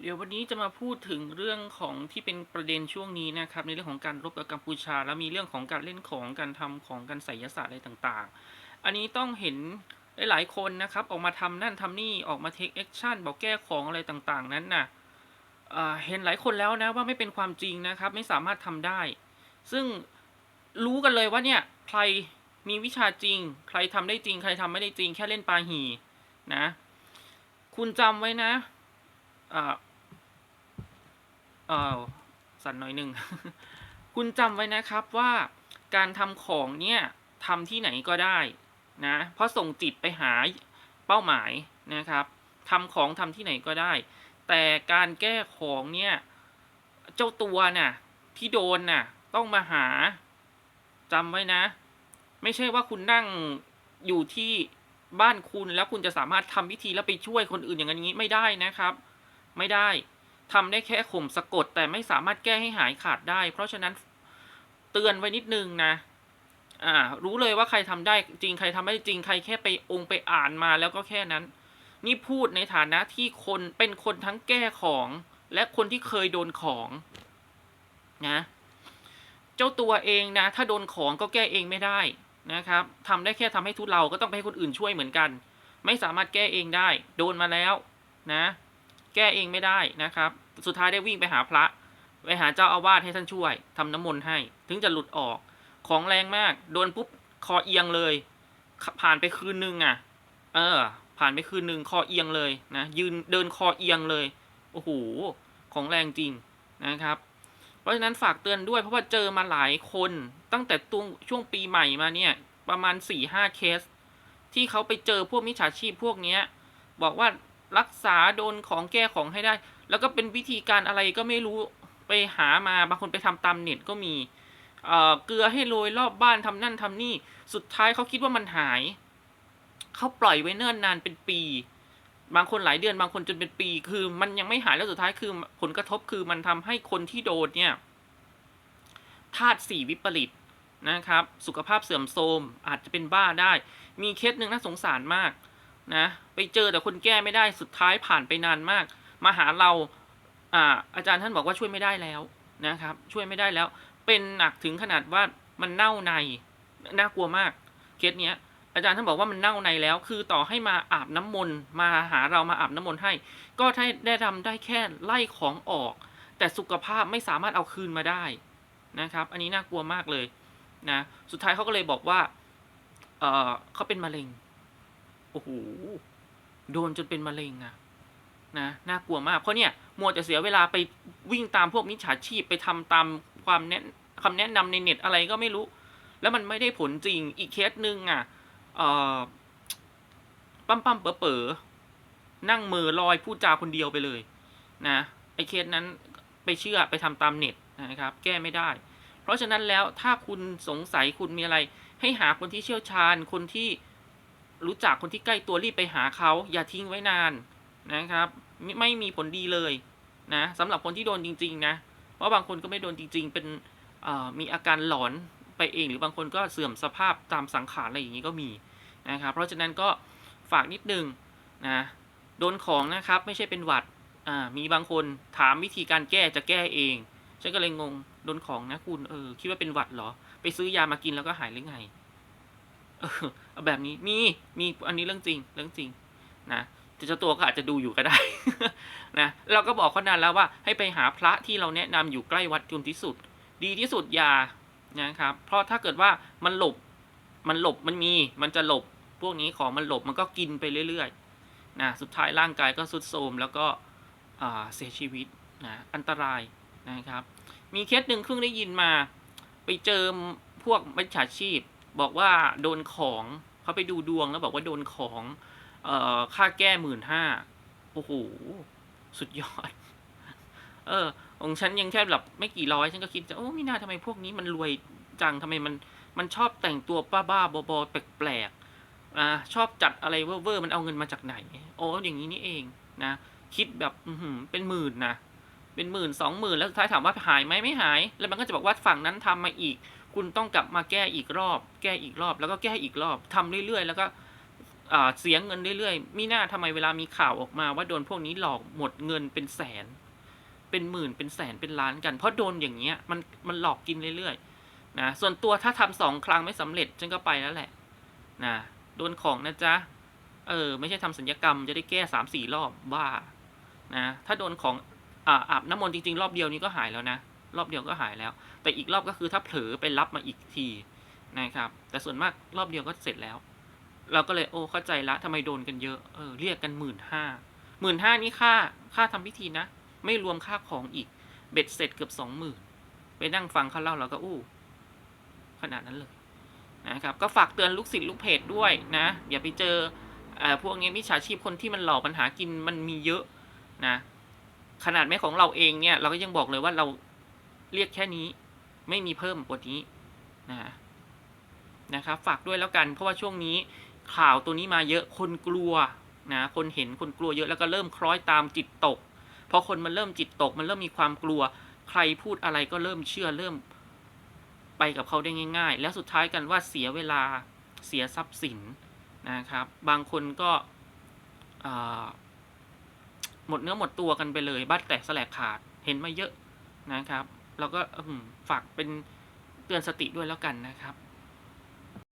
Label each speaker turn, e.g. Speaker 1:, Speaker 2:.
Speaker 1: เดี๋ยววันนี้จะมาพูดถึงเรื่องของที่เป็นประเด็นช่วงนี้นะครับ ในเรื่องของการรบกับกัมพูชา แล้วมีเรื่องของการเล่นของการทำของการไสยศาสตร์อะไรต่างๆ อันนี้ต้องเห็นหลายๆคนนะครับออกมาทำนั่นทำนี่ออกมาเทคแอคชั่นบอกแก้ของอะไรต่างๆ นั้นน่ะอ่าเห็นหลายคนแล้วนะว่าไม่เป็นความจริงนะครับ ไม่สามารถทำได้ ซึ่งรู้กันเลยว่าเนี่ยใครมีวิชาจริง ใครทำได้จริง ใครทำไม่ได้จริง แค่เล่นปาหีนะ คุณจำไว้นะ อ่าเออสั่นหน่อยหนึ่ง คุณจำไว้นะครับว่าการทำของเนี่ยทำที่ไหนก็ได้นะ เพราะส่งจิตไปหาเป้าหมายนะครับทำของทำที่ไหนก็ได้ แต่การแก้ของเนี่ยเจ้าตัวน่ะที่โดนน่ะต้องมาหาจำไว้นะ ไม่ใช่ว่าคุณนั่งอยู่ที่บ้านคุณแล้วคุณจะสามารถทำพิธีแล้วไปช่วยคนอื่นอย่างนี้ไม่ได้นะครับ ไม่ได้ทำได้แค่ข่มสะกด แต่ไม่สามารถแก้ให้หายขาดได้ เพราะฉะนั้นเตือนไว้นิดนึงนะอ่ารู้เลยว่าใครทำได้จริงใครทำไม่ได้จริงใครแค่ไปองค์ไปอ่านมาแล้วก็แค่นั้น นี่พูดในฐานะที่คนเป็นคนทั้งแก้ของ และคนที่เคยโดนของนะเจ้าตัวเองนะ ถ้าโดนของก็แก้เองไม่ได้นะครับทำได้แค่ทำให้ทุเราก็ต้องไปให้คนอื่นช่วยเหมือนกัน ไม่สามารถแก้เองได้ โดนมาแล้วนะ แก้เองไม่ได้นะครับ สุดท้ายได้วิ่งไปหาพระ ไปหาเจ้าอาวาสให้ท่านช่วยทำน้ำมนต์ให้ ถึงจะหลุดออก ของแรงมาก โดนปุ๊บคอเอียงเลย ผ่านไปคืนนึงอะ เออ ผ่านไปคืนนึงคอเอียงเลยนะ ยืนเดินคอเอียงเลย โอ้โห ของแรงจริงนะครับ เพราะฉะนั้นฝากเตือนด้วยเพราะว่าเจอมาหลายคนตั้งแต่ตวงช่วงปีใหม่มาเนี่ย ประมาณ4ี่ห้าเคส ที่เขาไปเจอพวกมิจฉาชีพพวกเนี้ย บอกว่า รักษาโดนของแก้ของให้ได้ แล้วก็เป็นวิธีการอะไรก็ไม่รู้ไปหามาบางคนไปทำตามเน็ตก็มีเอเกลือให้โรยรอบบ้านทำนั่นทำนี่ สุดท้ายเขาคิดว่ามันหาย เขาปล่อยไว้เนิ่นนานเป็นปี บางคนหลายเดือนบางคนจนเป็นปี คือมันยังไม่หายแล้วสุดท้ายคือ ผลกระทบคือมันทำให้คนที่โดนเนี่ยธาตุสี่วิปริตนะครับ สุขภาพเสื่อมโทรมอาจจะเป็นบ้าได้ มีเคสหนึ่งน่าสงสารมาก นะ ไปเจอแต่คนแก้ไม่ได้สุดท้ายผ่านไปนานมาก มาหาเราอ่าอาจารย์ท่านบอกว่าช่วยไม่ได้แล้วนะครับ ช่วยไม่ได้แล้ว เป็นหนักถึงขนาดว่ามันเน่าในน่ากลัวมากเคสเนี้ยอาจารย์ท่านบอกว่ามันเน่าในแล้ว คือต่อให้มาอาบน้ำมนต์มาหาเรามาอาบน้ำมนต์ให้ ก็ได้ได้ทำได้แค่ไล่ของออก แต่สุขภาพไม่สามารถเอาคืนมาได้นะครับ อันนี้น่ากลัวมากเลยนะ สุดท้ายเขาก็เลยบอกว่า เออเขาเป็นมะเร็ง โอ้โหโดนจนเป็นมะเร็งอะนะน่ากลัวมาก เพราะเนี่ยมัวแต่เสียเวลาไปวิ่งตามพวกมิจฉาชีพไปทำตามความแนะคำแนะนำในเน็ตอะไรก็ไม่รู้ แล้วมันไม่ได้ผลจริงอีกเคสหนึ่งอะเอ่อปั๊มปั๊มเป๋อเป๋อนั่งมือลอยพูดจาคนเดียวไปเลย นะไอเคสนั้นไปเชื่อไปทำตามเน็ตนะครับ แก้ไม่ได้ เพราะฉะนั้นแล้วถ้าคุณสงสัยคุณมีอะไร ให้หาคนที่เชี่ยวชาญคนที่ รู้จักคนที่ใกล้ตัวรีบไปหาเขาอย่าทิ้งไว้นานนะครับไม่ไม่มีผลดีเลยนะสำหรับคนที่โดนจริง ๆ นะเพราะบางคนก็ไม่โดนจริง ๆ เป็นมีอาการหลอนไปเอง หรือบางคนก็เสื่อมสภาพตามสังขารอะไรอย่างนี้ก็มีนะครับเพราะฉะนั้นก็ฝากนิดนึงนะโดนของนะครับไม่ใช่เป็นหวัดมีบางคนถามวิธีการแก้จะแก้เองฉันก็เลยงงโดนของนะคุณเออคิดว่าเป็นหวัดเหรอ ไปซื้อยามากินแล้วก็หายหรือไง เออเอาแบบนี้มีมีอันนี้เรื่องจริงเรื่องจริงนะเจ้าตัวก็อาจจะดูอยู่ก็ได้นะเราก็บอกเขานานแล้วว่าให้ไปหาพระที่เราแนะนำอยู่ใกล้วัดจุนที่สุด ดีที่สุดอยานะครับ เพราะถ้าเกิดว่ามันหลบมันหลบมันมีมันจะหลบพวกนี้ของมันหลบมันก็กินไปเรื่อยๆนะสุดท้ายร่างกายก็สุดโทรมแล้วก็เสียชีวิตนะอันตรายนะครับ มีเคสหนึ่งเพิ่งได้ยินมา ไปเจอพวกมิจฉาชีพ บอกว่าโดนของเขาไปดูดวงแล้วบอกว่าโดนของเอ่อค่าแก้หมื่นห้าโอ้โหสุดยอด เออของฉันยังแค่แบบไม่กี่ร้อยฉันก็คิดจะโอ้ไม่น่าทำไมพวกนี้มันรวยจังทำไมมันมันชอบแต่งตัวบ้าๆบอๆแปลกๆอ่าชอบจัดอะไรเว่อร์มันเอาเงินมาจากไหนโอ้อย่างนี้นี่เองนะคิดแบบเป็นหมื่นนะเป็นหมื่นสองหมื่นแล้วสุดท้ายถามว่าหายไหมไม่หาย แล้วมันก็จะบอกว่าฝั่งนั้นทำมาอีก คุณต้องกลับมาแก้อีกรอบ แก้อีกรอบ แล้วก็แก้อีกรอบทำเรื่อยๆ แล้วก็เสียเงินเรื่อยๆ มีหน้าทำไมเวลามีข่าวออกมาว่าโดนพวกนี้หลอกหมดเงินเป็นแสน เป็นหมื่นเป็นแสนเป็นล้านกัน เพราะโดนอย่างเงี้ยมันมันหลอกกินเรื่อยๆนะส่วนตัวถ้าทำสองครั้งไม่สำเร็จฉันก็ไปแล้วแหละนะโดนของนะจ๊ะเออไม่ใช่ทำสัญญกรรมจะได้แก้สามสี่รอบบ้านะถ้าโดนของอาอาบน้ำมนต์จริงๆ รอบเดียวนี้ก็หายแล้วนะ รอบเดียวก็หายแล้ว แต่อีกรอบก็คือถ้าเผลอไปรับมาอีกทีนะครับ แต่ส่วนมากรอบเดียวก็เสร็จแล้ว เราก็เลยโอ้เข้าใจละทำไมโดนกันเยอะเออเรียกกันหมื่นห้าหมื่นห้านี่ค่าค่าทำพิธีนะ ไม่รวมค่าของอีกเบ็ดเสร็จเกือบสองหมื่นไปนั่งฟังเขาเล่าเราก็อู้ขนาดนั้นเลยนะครับก็ฝากเตือนลูกศิษย์ลูกเพจด้วยนะอย่าไปเจออพวกนี้มิจฉาชีพคนที่มันหลอกปัญหากินมันมีเยอะนะขนาดแม้ของเราเองเนี่ยเราก็ยังบอกเลยว่าเรา เรียกแค่นี้ ไม่มีเพิ่มกว่านี้นะนะครับ ฝากด้วยแล้วกัน เพราะว่าช่วงนี้ข่าวตัวนี้มาเยอะคนกลัวนะคนเห็นคนกลัวเยอะแล้วก็เริ่มคล้อยตามจิตตกพอคนมันเริ่มจิตตก มันเริ่มมีความกลัว ใครพูดอะไรก็เริ่มเชื่อเริ่มไปกับเขาได้ง่าย ๆ แล้วสุดท้ายกันว่าเสียเวลาเสียทรัพย์สินนะครับ บางคนก็หมดเนื้อหมดตัวกันไปเลยบ้านแตกสลายขาดเห็นมาเยอะนะครับ เราก็ฝากเป็นเตือนสติด้วยแล้วกันนะครับ